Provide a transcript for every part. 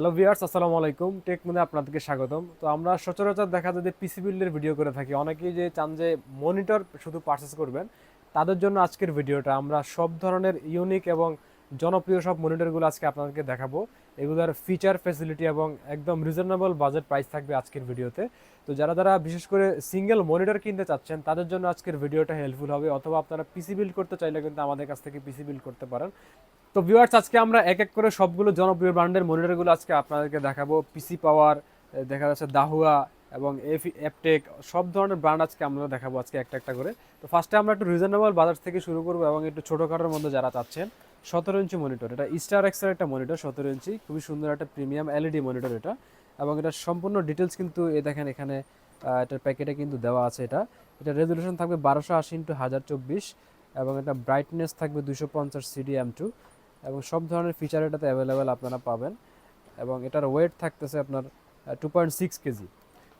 Hello viewers, আসসালামু আলাইকুম। Take মনে আপনাদেরকে স্বাগতম। তো আমরা সচরাচর দেখা যায় যে পিসি বিল্ডের ভিডিও করে থাকি। অনেকেই যে চান যে মনিটর শুধু পারচেস করবেন, তাদের জন্য আজকের ভিডিওটা আমরা সব ধরনের ইউনিক এবং জনপ্রিয় সব মনিটরগুলো আজকে আপনাদেরকে দেখাবো। এগুলোর ফিচার ফ্যাসিলিটি এবং একদম রিজনেবল বাজেট প্রাইস থাকবে আজকের ভিডিওতে তো যারা যারা বিশেষ করে সিঙ্গেল মনিটর কিনতে চাচ্ছেন, তাদের জন্য আজকের ভিডিওটা হেল্পফুল হবে। অথবা আপনারা পিসি বিল্ড করতে চাইলে কিন্তু আমাদের কাছ থেকে পিসি বিল্ড করতে পারেন। তো ভিউয়ার্স আজকে আমরা এক এক করে সবগুলো জনপ্রিয় ব্র্যান্ডের মনিটরগুলো আজকে আপনাদেরকে দেখাবো। পিসি পাওয়ার দেখা যাচ্ছে দাহুয়া এবং এফ অ্যাপটেক সব ধরনের ব্র্যান্ড আজকে আমরা দেখাবো আজকে একটা একটা করে। তো ফার্স্টে আমরা একটু রিজনেবল বাজার থেকে শুরু করব এবং একটু ছোটোখাটোর মধ্যে যারা চাচ্ছেন, সতেরো ইঞ্চি মনিটর এটা স্টার এক্সের একটা মনিটর সতেরো ইঞ্চি, খুবই সুন্দর একটা প্রিমিয়াম এলইডি মনিটর এটা। এবং এটা সম্পূর্ণ ডিটেলস কিন্তু এ দেখেন এখানে এটার প্যাকেটে কিন্তু দেওয়া আছে এটা। এটা রেজলিউশন থাকবে বারোশো আশি ইন্টু হাজার চব্বিশ এবং এটা ব্রাইটনেস থাকবে দুশো পঞ্চাশ সিডিএম টু এবং সব ধরনের ফিচার এটাতে অ্যাভেলেবেল আপনারা পাবেন। এবং এটার ওয়েট থাকতেছে আপনার টু পয়েন্ট সিক্স কেজি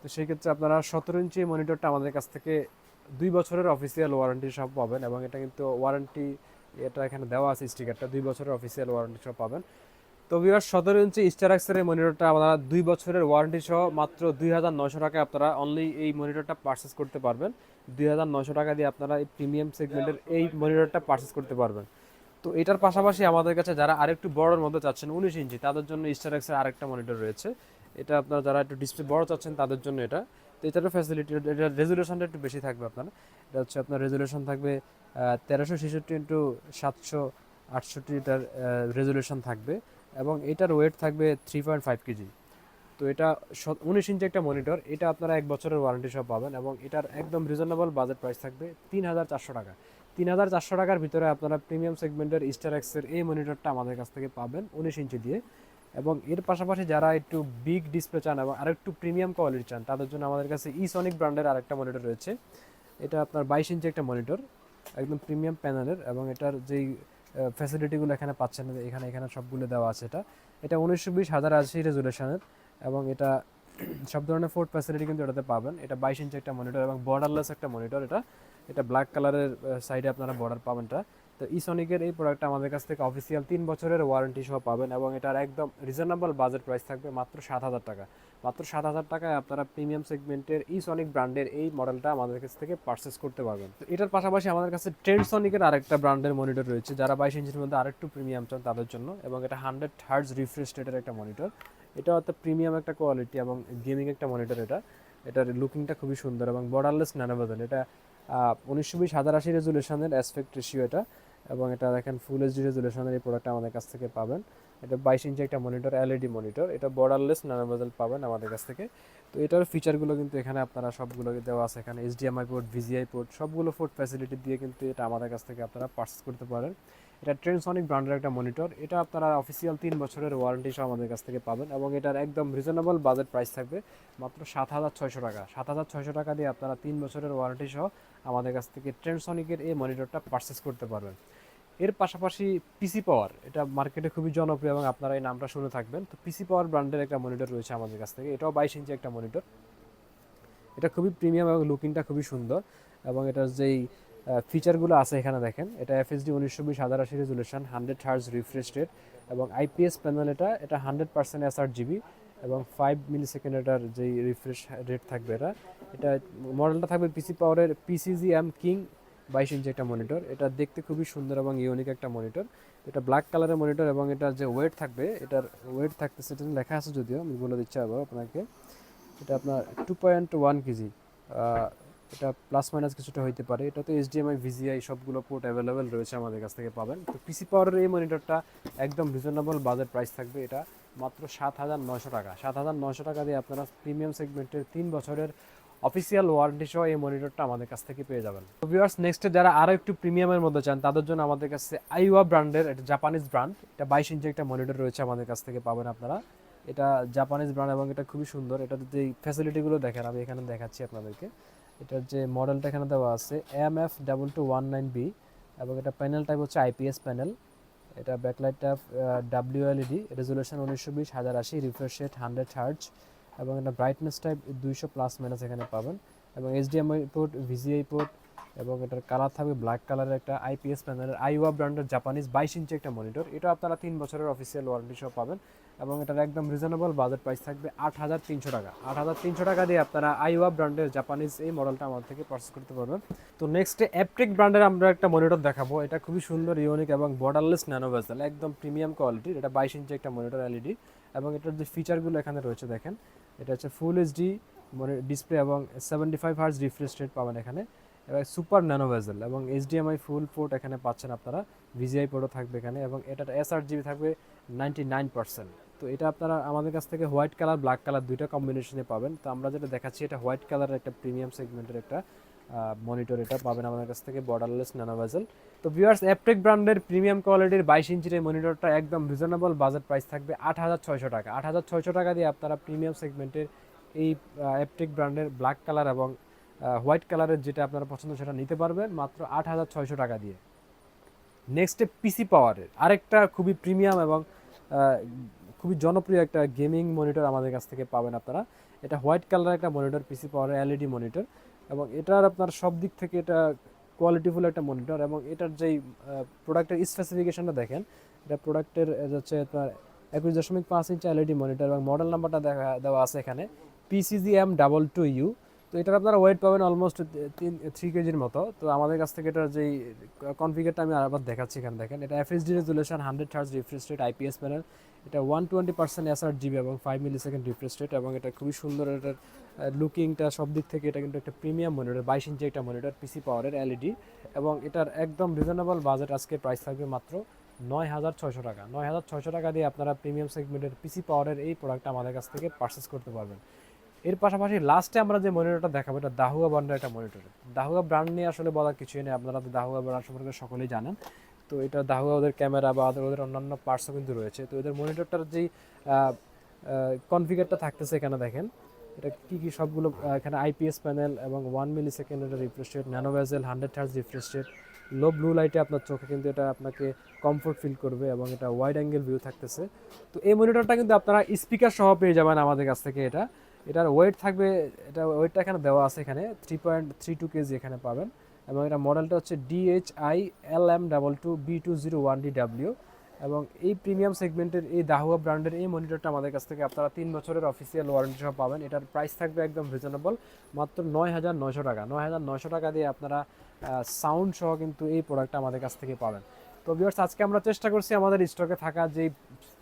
তো সেই ক্ষেত্রে আপনারা সতেরো ইঞ্চি মনিটরটা আমাদের কাছ থেকে দুই বছরের অফিসিয়াল ওয়ারেন্টি সব পাবেন এবং এটা কিন্তু ওয়ারেন্টি এটা এখানে দেওয়া আছে স্টিকারটা দুই বছরের অফিসিয়াল ওয়ারেন্টি সব পাবেন। তো বিয়ার সতেরো ইঞ্চি স্টারাক্সের এই মনিটরটা আপনারা দুই বছরের ওয়ারেন্টি সহ মাত্র দুই হাজার নয়শো টাকায় আপনারা অনলি এই মনিটরটা পারচেস করতে পারবেন। দুই হাজার নয়শো টাকা দিয়ে আপনারা এই প্রিমিয়াম সেগমেন্টের এই মনিটরটা পারচেস করতে পারবেন। তো এটার পাশাপাশি আমাদের কাছে যারা আরেকটু বড়র মধ্যে চাচ্ছেন উনিশ ইঞ্চি, তাদের জন্য স্টারাক্সের আরেকটা মনিটর রয়েছে। এটা আপনারা যারা একটু ডিসপ্লে বড় চাচ্ছেন, তাদের জন্য এটা। তো এটারও ফ্যাসিলিটি এটার রেজুলেশনটা একটু বেশি থাকবে আপনার। এটা হচ্ছে আপনার রেজুলেশন থাকবে তেরোশো ছেষট্টি ইন্টু সাতশো আটষট্টিটার রেজুলেশন থাকবে। এবং এটার ওয়েট থাকবে থ্রি পয়েন্ট ফাইভ কেজি। তো এটা উনিশ ইঞ্চি একটা মনিটর এটা আপনারা এক বছরের ওয়ারেন্টি সব পাবেন। এবং এটার একদম রিজনেবল বাজেট প্রাইস থাকবে তিন হাজার চারশো টাকা। তিন হাজার চারশো টাকার ভিতরে আপনারা প্রিমিয়াম সেগমেন্টের স্টার এক্সের এই মনিটরটা আমাদের কাছ থেকে পাবেন উনিশ ইঞ্চি দিয়ে। এবং এর পাশাপাশি যারা একটু বিগ ডিসপ্লে চান এবং আরেকটু প্রিমিয়াম কোয়ালিটি চান, তাদের জন্য আমাদের কাছে ইসনিক ব্র্যান্ডের আরেকটা মনিটর রয়েছে। এটা আপনার বাইশ ইঞ্চি একটা মনিটর একদম প্রিমিয়াম প্যানেলের এবং এটার যেই ফ্যাসিলিটিগুলো এখানে পাচ্ছেন, এখানে এখানে সবগুলো দেওয়া আছে এটা। এটা উনিশশো বিশ হাজার আশি রেজুলেশনের এবং এটা সব ধরনের ফোর্ট ফ্যাসিলিটি কিন্তু এটাতে পাবেন। এটা বাইশ ইঞ্চি একটা মনিটর এবং বর্ডারলেস একটা মনিটর এটা। এটা ব্ল্যাক কালারের সাইডে আপনারা বর্ডার পাবেন এটা। তো ইসনিকের এই প্রোডাক্টটা আমাদের কাছ থেকে অফিসিয়াল তিন বছরের ওয়ারেন্টি সহ পাবেন এবং এটার একদম রিজনেবল বাজেট প্রাইস থাকবে মাত্র সাত হাজার টাকা। মাত্র সাত হাজার টাকায় আপনারা প্রিমিয়াম সেগমেন্টের ইসনিক ব্র্যান্ডের এই মডেলটা আমাদের কাছ থেকে পারচেস করতে পারবেন। তো এটার পাশাপাশি আমাদের কাছে ট্রেন্ডসনিকের আরেকটা ব্র্যান্ডের মনিটর রয়েছে, যারা বাইশ ইঞ্চির মধ্যে আরেকটু প্রিমিয়াম চান তাদের জন্য এবং এটা হান্ড্রেড হার্জ রিফ্রেশ রেটের একটা মনিটর এটা অর্থাৎ প্রিমিয়াম একটা কোয়ালিটি এবং গেমিং একটা মনিটর এটা। এটার লুকিংটা খুবই সুন্দর এবং বর্ডারলেস ন্যানোভেজেল এটা উনিশশো বিশ হাজার রেজুলেশনের অ্যাসপেক্ট রেশিও এটা, এবং এটা দেখেন ফুল এইচডি রেজুলেশনের এই প্রোডাক্টটা আমাদের কাছ থেকে পাবেন। এটা বাইশ ইঞ্চি একটা মনিটর এলইডি মনিটর এটা বর্ডারলেস ন্যানোভেজেল পাবেন আমাদের কাছ থেকে। তো এটার ফিচারগুলো কিন্তু এখানে আপনারা সবগুলো দেওয়া আছে, এখানে এইচডিএমআই পোর্ট ভিজিআই পোর্ট সবগুলো পোর্ট ফ্যাসিলিটি দিয়ে কিন্তু এটা আমাদের কাছ থেকে আপনারা পার্চেস করতে পারেন। এটা ট্রেনসনিক ব্র্যান্ডের একটা মনিটর এটা আপনারা অফিসিয়াল তিন বছরের ওয়ারেন্টি সহ আমাদের কাছ থেকে পাবেন এবং এটার একদম রিজনেবল বাজেট প্রাইস থাকবে মাত্র সাত হাজার ছয়শো টাকা। সাত হাজার ছয়শো টাকা দিয়ে আপনারা তিন বছরের ওয়ারেন্টি সহ আমাদের কাছ থেকে ট্রেনসনিকের এই মনিটরটা পারচেস করতে পারবেন। এর পাশাপাশি পিসি পাওয়ার এটা মার্কেটে খুবই জনপ্রিয় এবং আপনারা এই নামটা শুনে থাকবেন। তো পিসি পাওয়ার ব্র্যান্ডের একটা মনিটর রয়েছে আমাদের কাছ থেকে। এটাও বাইশ ইঞ্চি একটা মনিটর এটা খুবই প্রিমিয়াম এবং লুকিংটা খুবই সুন্দর এবং এটার যেই ফিচারগুলো আছে এখানে দেখেন। এটা এফএসডি উনিশশো বিশ হাজার আশি resolution hundred hertz refresh rate এবং আইপিএস প্যানেল এটা এটা হান্ড্রেড পার্সেন্ট এস জিবি এবং ফাইভ মিলি সেকেন্ড এটার যেই রিফ্রেশ রেট থাকবে এটা এটা মডেলটা থাকবে পিসি পাওয়ারের পিসিজি এম কিং বাইশ ইঞ্চি একটা মনিটর এটা দেখতে খুবই সুন্দর এবং ইউনিক একটা মনিটর এটা ব্ল্যাক কালারের মনিটর এবং এটার যে ওয়েট থাকবে, এটার ওয়েট থাকতে সেটা লেখা আছে যদিও, আমি বলে দিচ্ছি আবার আপনাকে। এটা আপনার টু পয়েন্ট ওয়ান কেজি। এটা প্লাস মাইনাস কিছুটা হইতে পারে। এটা তো এইচডিএমআই ভিজিআই সবগুলো পোর্ট অ্যাভেলেবেল রয়েছে আমাদের কাছ থেকে পাবেন। তো পিসি পাওয়ারের এই মনিটরটা একদম রিজনেবল বাজেট প্রাইস থাকবে। এটা মাত্র সাত হাজার নয়শো টাকা। সাত হাজার নয়শো টাকা দিয়ে আপনারা প্রিমিয়াম সেগমেন্টের তিন বছরের অফিসিয়াল ওয়ারেন্টি সহ এই মনিটরটা আমাদের কাছ থেকে পেয়ে যাবেন। তো ভিউয়ার্স নেক্সটে যারা আরও একটু প্রিমিয়ামের মধ্যে চান, তাদের জন্য আমাদের কাছে আইওয়া ব্র্যান্ডের এটা জাপানিজ ব্র্যান্ড এটা বাইশ ইঞ্চি একটা মনিটর রয়েছে আমাদের কাছ থেকে পাবেন আপনারা। এটা জাপানিজ ব্র্যান্ড এবং এটা খুবই সুন্দর। এটার যে ফ্যাসিলিটিগুলো দেখেন, আমি এখানে দেখাচ্ছি আপনাদেরকে। এটার যে মডেলটা এখানে দেওয়া আছে M F double two one nine B এবং এটা প্যানেল টাইপ হচ্ছে আইপিএস প্যানেল এটা ব্যাকলাইটটা ডাব্লিউ এলইডি রেজুলেশন উনিশশো বিশ, হাজার আশি রিফ্রেশ রেট হান্ড্রেড হার্জ এবং এটা ব্রাইটনেস টাইপ দুইশো প্লাস মাইনাস এখানে পাবেন। এবং এইচডিএমআই পোর্ট ভিজিআই পোর্ট এবং এটার কালার থাকবে ব্ল্যাক কালারের একটা আইপিএস প্যানেলের আইওয়া ব্র্যান্ডের জাপানিজ বাইশ ইঞ্চি একটা মনিটর এটা আপনারা তিন বছরের অফিসিয়াল ওয়ারেন্টি সহ পাবেন। এবং এটার একদম রিজনেবল বাজেট প্রাইস থাকবে আট হাজার তিনশো টাকা। আট হাজার তিনশো টাকা দিয়ে আপনারা আইওয়া ব্র্যান্ডের জাপানিজ এই মডেলটা আমার থেকে পারচেস করতে পারবেন। তো নেক্সটে অ্যাপটেক ব্র্যান্ডের আমরা একটা মনিটর দেখাবো। এটা খুবই সুন্দর ইউনিক এবং বর্ডারলেস ন্যানো ভেসেল একদম প্রিমিয়াম কোয়ালিটির এটা বাইশ ইঞ্চি একটা মনিটর এলইডি এবং এটার যে ফিচারগুলো এখানে রয়েছে দেখেন, এটা হচ্ছে ফুল এইচডি ডিসপ্লে এবং seventy five hertz refresh rate পাবেন এখানে। এবং সুপার ন্যানো ভেজেল এবং এইচডিএমআই ফুল পোর্ট এখানে পাচ্ছেন আপনারা। ভিজিআই পোর্টও থাকবে এখানে এবং এটার এসআর জিবি থাকবে নাইনটি নাইন পার্সেন্ট তো এটা আপনারা আমাদের কাছ থেকে হোয়াইট কালার, ব্ল্যাক কালার দুইটা কম্বিনেশনে পাবেন। তো আমরা যেটা দেখাচ্ছি, এটা হোয়াইট কালারের একটা প্রিমিয়াম সেগমেন্টের একটা মনিটর এটা পাবেন আমাদের কাছ থেকে বর্ডারলেস ন্যানোভেজেল তো ভিউয়ার্স অ্যাপটেক ব্র্যান্ডের প্রিমিয়াম কোয়ালিটির বাইশ ইঞ্চির এই মনিটরটা একদম রিজনেবল বাজেট প্রাইস থাকবে আট হাজার ছয়শো টাকা। আট হাজার ছয়শো টাকা দিয়ে আপনারা প্রিমিয়াম সেগমেন্টের এই অ্যাপটেক ব্র্যান্ডের ব্ল্যাক কালার এবং হোয়াইট কালারের যেটা আপনারা পছন্দ সেটা নিতে পারবেন মাত্র আট হাজার ছয়শো টাকা দিয়ে। নেক্সটে পিসি পাওয়ারের আরেকটা খুবই প্রিমিয়াম এবং খুবই জনপ্রিয় একটা গেমিং মনিটর আমাদের কাছ থেকে পাবেন আপনারা। এটা হোয়াইট কালারের একটা monitor, PC power LED monitor এবং এটার আপনার সব দিক থেকে এটা কোয়ালিটিফুল একটা মনিটর এবং এটার যেই প্রোডাক্টের স্পেসিফিকেশনটা দেখেন, এটা প্রোডাক্টের হচ্ছে আপনার একুশ দশমিক পাঁচ ইঞ্চ এলইডি মনিটর এবং মডেল নাম্বারটা দেখা, দেওয়া আছে এখানে PCG M double two U তো এটার আপনারা ওয়েট পাবেন অলমোস্ট তিন থ্রি কেজির মতো। তো আমাদের কাছ থেকে এটার যেই কনফিগারটা আমি আবার দেখাচ্ছি এখানে দেখেন। এটা FSD resolution hundred hertz refresh rate IPS panel এটা one twenty percent SR GB এবং five millisecond refresh rate এবং এটা খুবই সুন্দর এটার লুকিংটা সব দিক থেকে এটা কিন্তু একটা প্রিমিয়াম মনিটর বাইশ ইঞ্চি একটা মনিটর পিসি পাওয়ারের এলইডি এবং এটার একদম রিজনেবল বাজেট আজকে প্রাইস থাকবে মাত্র নয় হাজার ছয়শো টাকা। নয় হাজার ছয়শো টাকা দিয়ে আপনারা প্রিমিয়াম সেগমেন্টের পিসি পাওয়ারের এই প্রোডাক্টটা আমাদের কাছ থেকে পারচেস করতে পারবেন। এর পাশাপাশি লাস্টে আমরা যে মনিটরটা দেখাবো, এটা দাহুয়া ব্র্যান্ডের একটা মনিটর দাহুয়া ব্র্যান্ড নিয়ে আসলে বলার কিছুই নেই, আপনারা তো দাহুয়া ব্র্যান্ড সম্পর্কে সকলেই জানেন। তো এটা দাহুয়া ওদের ক্যামেরা বা ওদের অন্যান্য পার্টসও কিন্তু রয়েছে। তো এদের মনিটরটার যেই কনফিগারটা থাকতেছে এখানে দেখেন, এটা কি কি সবগুলো এখানে আইপিএস প্যানেল এবং ওয়ান মিলি সেকেন্ড এটা refresh rate nano bezel hundred hertz refresh rate low blue লাইটে আপনার চোখে কিন্তু এটা আপনাকে কমফোর্ট ফিল করবে এবং এটা ওয়াইড অ্যাঙ্গেল ভিউ থাকতেছে। তো এই মনিটরটা কিন্তু আপনারা স্পিকার সহ পেয়ে যাবেন আমাদের কাছ থেকে এটা। এটার ওয়েট থাকবে, এটা ওয়েটটা এখানে দেওয়া আছে এখানে three point three two KG এখানে পাবেন। এবং এটা মডেলটা হচ্ছে DHI L M double two B two zero one D W এবং এই প্রিমিয়াম সেগমেন্টের এই দাহুয়া ব্র্যান্ডের এই মনিটরটা আমাদের কাছ থেকে আপনারা তিন বছরের অফিসিয়াল ওয়ারেন্টি সহ পাবেন। এটার প্রাইস থাকবে একদম রিজনেবল মাত্র নয় হাজার নয়শো টাকা। নয় হাজার নয়শো টাকা দিয়ে আপনারা সাউন্ড সহ কিন্তু এই প্রোডাক্টটা আমাদের কাছ থেকে পাবেন। তো ভিউয়ার্স আজকে আমরা চেষ্টা করছি আমাদের স্টকে থাকা যে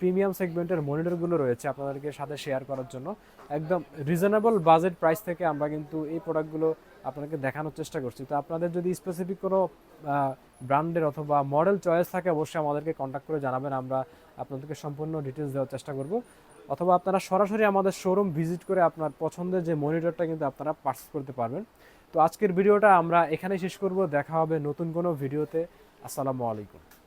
প্রিমিয়াম সেগমেন্টের মনিটরগুলো রয়েছে আপনাদেরকে সাথে শেয়ার করার জন্য। একদম রিজনেবল বাজেট প্রাইস থেকে আমরা কিন্তু এই প্রোডাক্টগুলো আপনাদেরকে দেখানোর চেষ্টা করছি। তো আপনাদের যদি স্পেসিফিক কোনো ব্র্যান্ডের অথবা মডেল চয়েস থাকে, অবশ্যই আমাদেরকে কন্ট্যাক্ট করে জানাবেন। আমরা আপনাদেরকে সম্পূর্ণ ডিটেলস দেওয়ার চেষ্টা করব। অথবা আপনারা সরাসরি আমাদের শোরুম ভিজিট করে আপনার পছন্দের যে মনিটরটা কিন্তু আপনারা পার্চেস করতে পারবেন। তো আজকের ভিডিওটা আমরা এখানেই শেষ করব। দেখা হবে নতুন কোনো ভিডিওতে। আসসালামু আলাইকুম।